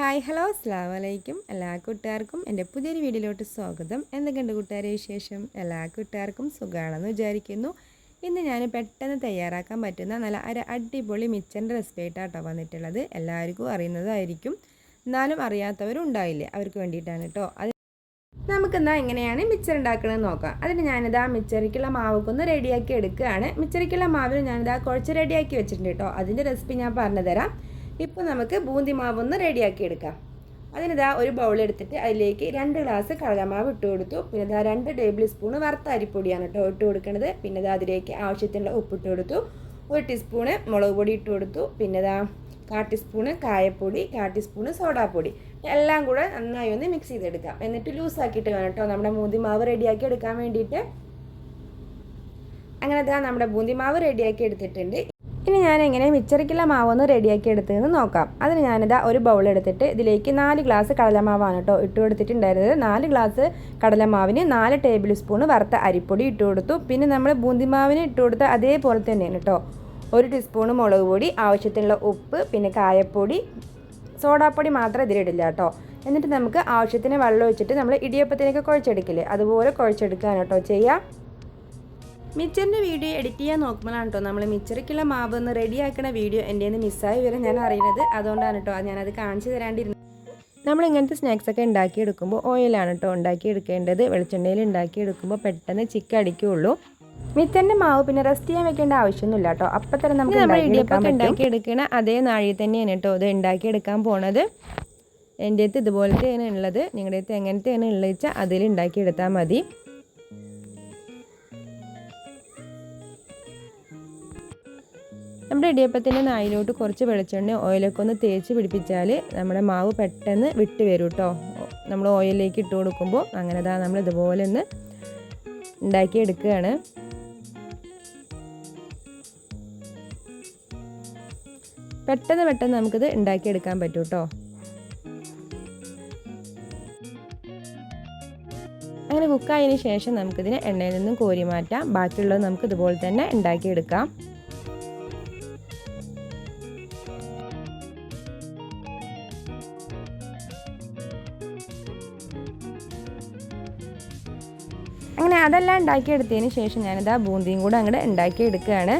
Hi hello അസ്സാം വലൈക്കും എല്ലാ കൂട്ടുകാർക്കും എന്റെ പുതിയൊരു വീഡിയോയിലോട്ട് സ്വാഗതം. എന്തൊക്കെയുണ്ട് കൂട്ടുകാരെ വിശേഷം? എല്ലാ കൂട്ടുകാർക്കും സുഖമാണെന്ന് വിചാരിക്കുന്നു. ഇന്ന് ഞാൻ പെട്ടെന്ന് തയ്യാറാക്കാൻ പറ്റുന്ന നല്ല ഒരു അടിപൊളി മിച്ചന്റെ റെസിപ്പി ആയിട്ടാട്ടോ വന്നിട്ടുള്ളത്. എല്ലാവർക്കും അറിയുന്നതായിരിക്കും. എന്നാലും അറിയാത്തവരും ഉണ്ടാവില്ലേ അവർക്ക് വേണ്ടിയിട്ടാണ് കേട്ടോ അത് നമുക്കെന്നാൽ എങ്ങനെയാണ് മിച്ചർ ഉണ്ടാക്കണമെന്ന് നോക്കാം. അതിന് ഞാനിതാ മിച്ചറിക്കുള്ള മാവൊക്കൊന്ന് റെഡിയാക്കി എടുക്കുകയാണ്. മിച്ചറിക്കുള്ള മാവിൽ ഞാനിതാ കുഴച്ച് റെഡിയാക്കി വെച്ചിട്ടുണ്ട് കേട്ടോ അതിന്റെ റെസിപ്പി ഞാൻ പറഞ്ഞു തരാം ഇപ്പോൾ നമുക്ക് ബൂന്തി മാവൊന്ന് റെഡിയാക്കി എടുക്കാം. അതിനിതാ ഒരു ബൗൾ എടുത്തിട്ട് അതിലേക്ക് രണ്ട് ഗ്ലാസ് കടലമാവ് ഇട്ട് കൊടുത്തു. പിന്നെ ഇതാ രണ്ട് ടേബിൾ സ്പൂൺ വറുത്ത അരിപ്പൊടിയാണ് കേട്ടോ ഇട്ട് കൊടുക്കുന്നത് പിന്നെ ഇതാ അതിലേക്ക് ആവശ്യത്തിനുള്ള ഉപ്പിട്ട് കൊടുത്തു. ഒരു ടീസ്പൂണ് മുളക് പൊടി ഇട്ട് കൊടുത്തു. പിന്നെ ഇതാ കാ ടീസ്പൂണ് കായപ്പൊടി കാ ടീസ്പൂണ് സോഡാപ്പൊടി. എല്ലാം കൂടെ നന്നായി ഒന്ന് മിക്സ് ചെയ്തെടുക്കാം. എന്നിട്ട് ലൂസാക്കിയിട്ട് വേണം കേട്ടോ നമ്മുടെ മൂന്തി മാവ് റെഡിയാക്കി എടുക്കാൻ വേണ്ടിയിട്ട്. അങ്ങനെ ഇതാ നമ്മുടെ ബൂന്തി മാവ് റെഡിയാക്കി എടുത്തിട്ടുണ്ട്. ഇനി ഞാൻ എങ്ങനെ മിച്ചറിക്കുള്ള മാവൊന്ന് റെഡിയാക്കി എടുത്തതെന്ന് നോക്കാം. അതിന് ഞാനിതാ ഒരു ബൗൾ എടുത്തിട്ട് ഇതിലേക്ക് നാല് ഗ്ലാസ് കടലമാവാണ് കേട്ടോ ഇട്ട് കൊടുത്തിട്ടുണ്ടായിരുന്നത് നാല് ഗ്ലാസ് കടലമാവിന് നാല് ടേബിൾ സ്പൂൺ വറുത്ത അരിപ്പൊടി ഇട്ട് കൊടുത്തു പിന്നെ നമ്മൾ ബൂന്തിമാവിന് ഇട്ട് കൊടുത്ത അതേപോലെ തന്നെയാണ് കേട്ടോ ഒരു ടീസ്പൂൺ മുളക് പൊടി ആവശ്യത്തിനുള്ള ഉപ്പ് പിന്നെ കായപ്പൊടി സോഡാപ്പൊടി മാത്രം ഇതിലിടില്ല കേട്ടോ എന്നിട്ട് നമുക്ക് ആവശ്യത്തിന് വെള്ളം ഒഴിച്ചിട്ട് നമ്മൾ ഇടിയപ്പത്തിനൊക്കെ കുഴച്ചെടുക്കില്ലേ? അതുപോലെ കുഴച്ചെടുക്കാൻ കേട്ടോ ചെയ്യാം. മിച്ചറിന്റെ വീഡിയോ എഡിറ്റ് ചെയ്യാൻ നോക്കുമ്പോഴാണ് കേട്ടോ നമ്മൾ മിച്ചറിക്കുള്ള മാവ് ഒന്ന് റെഡിയാക്കുന്ന വീഡിയോ എന്റെ നിന്ന് മിസ്സായി വരെ ഞാൻ അറിയുന്നത് അതുകൊണ്ടാണ് കേട്ടോ ഞാനത് കാണിച്ചു തരാണ്ടിരുന്നത്. നമ്മൾ ഇങ്ങനത്തെ സ്നാക്സ് ഒക്കെ ഉണ്ടാക്കിയെടുക്കുമ്പോൾ ഓയിലാണ് കേട്ടോ ഉണ്ടാക്കിയെടുക്കേണ്ടത്. വെളിച്ചെണ്ണയിൽ ഉണ്ടാക്കിയെടുക്കുമ്പോൾ പെട്ടെന്ന് ചിക്ക് അടിക്കുകയുള്ളൂ. മിച്ചറിന്റെ മാവ് പിന്നെ റെസ്റ്റ് ചെയ്യാൻ വെക്കേണ്ട ആവശ്യമൊന്നുമില്ല കേട്ടോ. അപ്പം തന്നെ നമുക്ക് നമ്മൾ ഇടിയപ്പൊക്കെ ഉണ്ടാക്കിയെടുക്കണ അതേ നാഴി തന്നെയാണ് കേട്ടോ ഇത് ഉണ്ടാക്കിയെടുക്കാൻ പോണത്. എന്റെ അടുത്ത് ഇതുപോലത്തെയാണ് ഉള്ളത്. നിങ്ങളുടെ അടുത്ത് എങ്ങനത്തെയാണ് ഉള്ളത് വെച്ചാൽ അതിൽ ഉണ്ടാക്കിയെടുത്താൽ മതി. നമ്മുടെ ഇടിയപ്പത്തിന്റെ നായിലോട്ട് കുറച്ച് വെളിച്ചെണ്ണ ഓയിലൊക്കെ ഒന്ന് തേച്ച് പിടിപ്പിച്ചാൽ നമ്മുടെ മാവ് പെട്ടെന്ന് വിട്ട് വരും കേട്ടോ നമ്മൾ ഓയിലിലേക്ക് ഇട്ട് കൊടുക്കുമ്പോൾ അങ്ങനെ താ നമ്മൾ ഇതുപോലെ ഒന്ന് ഉണ്ടാക്കി എടുക്കുകയാണ്. പെട്ടെന്ന് പെട്ടെന്ന് നമുക്കിത് ഉണ്ടാക്കിയെടുക്കാൻ പറ്റും കേട്ടോ അങ്ങനെ കുക്കായതിന് ശേഷം നമുക്കിതിനെ എണ്ണയിൽ നിന്നും കോരി മാറ്റാം. ബാക്കിയുള്ളത് നമുക്ക് ഇതുപോലെ തന്നെ ഉണ്ടാക്കിയെടുക്കാം അങ്ങനെ അതെല്ലാം ഉണ്ടാക്കിയെടുത്തതിന് ശേഷം ഞാനിത് ആ ബൂന്തിയും കൂടെ അങ്ങോട്ട് ഉണ്ടാക്കിയെടുക്കുകയാണ്.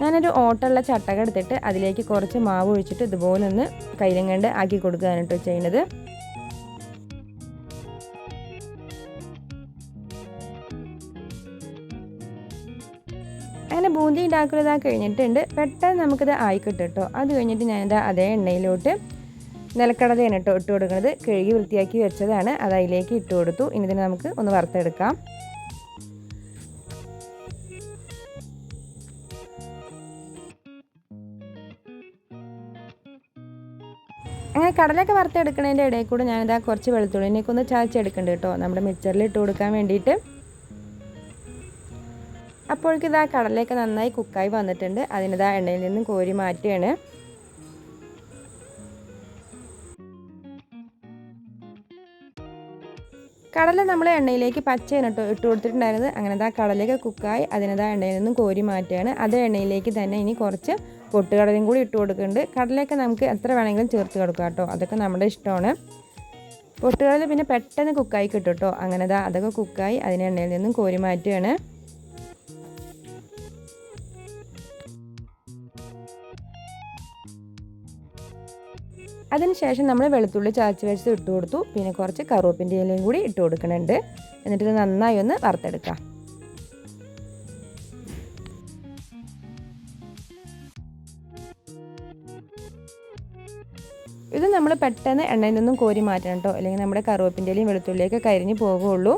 ഞാനൊരു ഓട്ടുള്ള ചട്ടക എടുത്തിട്ട് അതിലേക്ക് കുറച്ച് മാവ് ഒഴിച്ചിട്ട് ഇതുപോലെ ഒന്ന് കയ്യിലും കണ്ട് ആക്കി കൊടുക്കുകയാണ് കേട്ടോ ചെയ്യുന്നത്. അങ്ങനെ ബൂന്തി ഉണ്ടാക്കുന്നത് കഴിഞ്ഞിട്ടുണ്ട്. പെട്ടെന്ന് നമുക്കിത് ആയിക്കിട്ടും കേട്ടോ. അത് കഴിഞ്ഞിട്ട് ഞാനിത് അതേ എണ്ണയിലോട്ട് നിലക്കടലയാണ് കേട്ടോ ഇട്ട് കൊടുക്കുന്നത്. കഴുകി വൃത്തിയാക്കി വെച്ചതാണ്. അത് അതിലേക്ക് ഇട്ട് കൊടുത്തു. ഇനി ഇതിനെ നമുക്ക് ഒന്ന് വറുത്തെടുക്കാം. അങ്ങനെ കടലൊക്കെ വറുത്തെടുക്കുന്നതിന്റെ ഇടയിൽ കൂടെ ഞാനിതാ കുറച്ച് വെളുത്തുള്ളിനേക്ക് ഒന്ന് ചാച്ചെടുക്കുന്നുണ്ട് കേട്ടോ. നമ്മുടെ മിക്സറിൽ ഇട്ട് കൊടുക്കാൻ വേണ്ടിയിട്ട്. അപ്പോഴേക്കും ഇതാ കടലയൊക്കെ നന്നായി കുക്കായി വന്നിട്ടുണ്ട്. അതിനിതാ എണ്ണയിൽ നിന്നും കോരി മാറ്റുകയാണ്. കടല നമ്മൾ എണ്ണയിലേക്ക് പച്ചയാണ് കേട്ടോ ഇട്ട് കൊടുത്തിട്ടുണ്ടായിരുന്നത്. അങ്ങനെ ആ കടലയൊക്കെ കുക്കായി. അതിനതാ എണ്ണയിൽ നിന്നും കോരി മാറ്റുകയാണ്. അതേ എണ്ണയിലേക്ക് തന്നെ ഇനി കുറച്ച് പൊട്ടുകടലയും കൂടി ഇട്ട് കൊടുക്കുന്നുണ്ട്. കടലയൊക്കെ നമുക്ക് എത്ര വേണമെങ്കിലും ചേർത്ത് കൊടുക്കാം കേട്ടോ. അതൊക്കെ നമ്മുടെ ഇഷ്ടമാണ്. പൊട്ടുകടല പിന്നെ പെട്ടെന്ന് കുക്കായി കിട്ടും കേട്ടോ. അങ്ങനെ ദാ അതൊക്കെ കുക്കായി അതിനെ എണ്ണയിൽ നിന്നും കോരി മാറ്റുകയാണ്. അതിനുശേഷം നമ്മൾ വെളുത്തുള്ളി ചതച്ച് വെച്ച് ഇട്ട് കൊടുത്തു. പിന്നെ കുറച്ച് കറുവപ്പിന്റെ ഇലയും കൂടി ഇട്ട് കൊടുക്കുന്നുണ്ട്. എന്നിട്ട് ഇത് നന്നായി ഒന്ന് വറുത്തെടുക്കാം. ഇത് നമ്മൾ പെട്ടെന്ന് എണ്ണയിൽ നിന്നും കോരി മാറ്റണം കേട്ടോ. അല്ലെങ്കിൽ നമ്മുടെ കറുവപ്പിന്റെ ഇലയും വെളുത്തുള്ളിയൊക്കെ കരിഞ്ഞ് പോകുള്ളൂ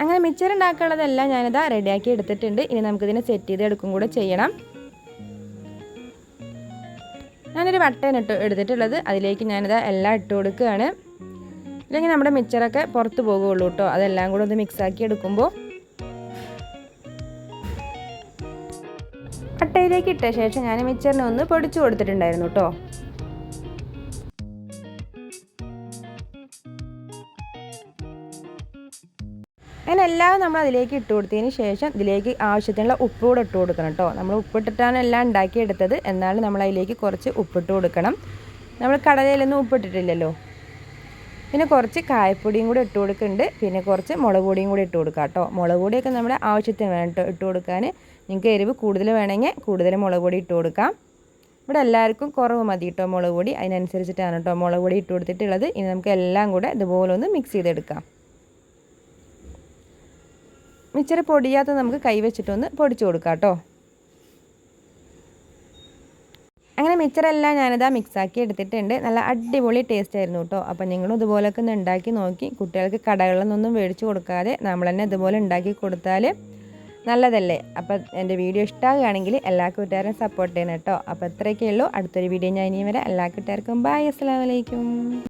അങ്ങനെ മിച്ചർ ഉണ്ടാക്കാനുള്ളതെല്ലാം ഞാനിതാ റെഡിയാക്കി എടുത്തിട്ടുണ്ട്. ഇനി നമുക്കിതിനെ സെറ്റ് ചെയ്ത് എടുക്കും കൂടെ ചെയ്യണം. ഞാനൊരു വട്ടയാണ് ഇട്ട് എടുത്തിട്ടുള്ളത്. അതിലേക്ക് ഞാനിതാ എല്ലാം ഇട്ട് കൊടുക്കുകയാണ്. ഇല്ലെങ്കിൽ നമ്മുടെ മിച്ചറൊക്കെ പുറത്ത് പോകുള്ളൂ കേട്ടോ. അതെല്ലാം കൂടെ ഒന്ന് മിക്സാക്കി എടുക്കുമ്പോൾ. വട്ടയിലേക്ക് ഇട്ട ശേഷം ഞാൻ മിച്ചറിനെ ഒന്ന് പൊടിച്ചു കൊടുത്തിട്ടുണ്ടായിരുന്നു കേട്ടോ. അങ്ങനെ എല്ലാം നമ്മൾ അതിലേക്ക് ഇട്ട് കൊടുത്തതിന് ശേഷം ഇതിലേക്ക് ആവശ്യത്തിനുള്ള ഉപ്പ് കൂടെ ഇട്ട് കൊടുക്കണം കേട്ടോ നമ്മൾ ഉപ്പിട്ടിട്ടാണ് എല്ലാം ഉണ്ടാക്കിയെടുത്തത്. എന്നാലും നമ്മൾ അതിലേക്ക് കുറച്ച് ഉപ്പിട്ട് കൊടുക്കണം. നമ്മൾ കടലയിലൊന്നും ഉപ്പിട്ടിട്ടില്ലല്ലോ. പിന്നെ കുറച്ച് കായപ്പൊടിയും കൂടി ഇട്ട് കൊടുക്കുന്നുണ്ട്. പിന്നെ കുറച്ച് മുളക് പൊടിയും കൂടി ഇട്ട് കൊടുക്കാം കേട്ടോ മുളക് പൊടിയൊക്കെ നമ്മുടെ ആവശ്യത്തിന് വേണം ഇട്ട് കൊടുക്കാൻ. നിങ്ങൾക്ക് എരിവ് കൂടുതൽ വേണമെങ്കിൽ കൂടുതൽ മുളക് പൊടി ഇട്ട് കൊടുക്കാം. ഇവിടെ എല്ലാവർക്കും കുറവ് മതി കേട്ടോ മുളക് പൊടി. അതിനനുസരിച്ചിട്ടാണ് കേട്ടോ മുളക് പൊടി ഇട്ട് കൊടുത്തിട്ടുള്ളത്. ഇനി നമുക്ക് എല്ലാം കൂടെ ഇതുപോലെ ഒന്ന് മിക്സ് ചെയ്തെടുക്കാം. മിച്ചറ് പൊടിയാത്ത നമുക്ക് കൈവച്ചിട്ടൊന്ന് പൊടിച്ചു കൊടുക്കാം കേട്ടോ. അങ്ങനെ മിച്ചറെല്ലാം ഞാനിതാ മിക്സാക്കി എടുത്തിട്ടുണ്ട്. നല്ല അടിപൊളി ടേസ്റ്റ് ആയിരുന്നു കേട്ടോ. അപ്പം നിങ്ങളും ഇതുപോലൊക്കെ ഒന്ന് ഉണ്ടാക്കി നോക്കി. കുട്ടികൾക്ക് കടകളിൽ നിന്നൊന്നും മേടിച്ചു കൊടുക്കാതെ നമ്മൾ തന്നെ ഇതുപോലെ ഉണ്ടാക്കി കൊടുത്താൽ നല്ലതല്ലേ? അപ്പം എന്റെ വീഡിയോ ഇഷ്ടമാകുകയാണെങ്കിൽ എല്ലാ കൂട്ടുകാരും സപ്പോർട്ട് ചെയ്യണം കേട്ടോ. അപ്പോൾ ഇത്രയൊക്കെ ഉള്ളൂ. അടുത്തൊരു വീഡിയോ ഞാൻ ഇനി വരെ. എല്ലാ കൂട്ടുകാർക്കും ബായ് അസ്സാം വലൈക്കും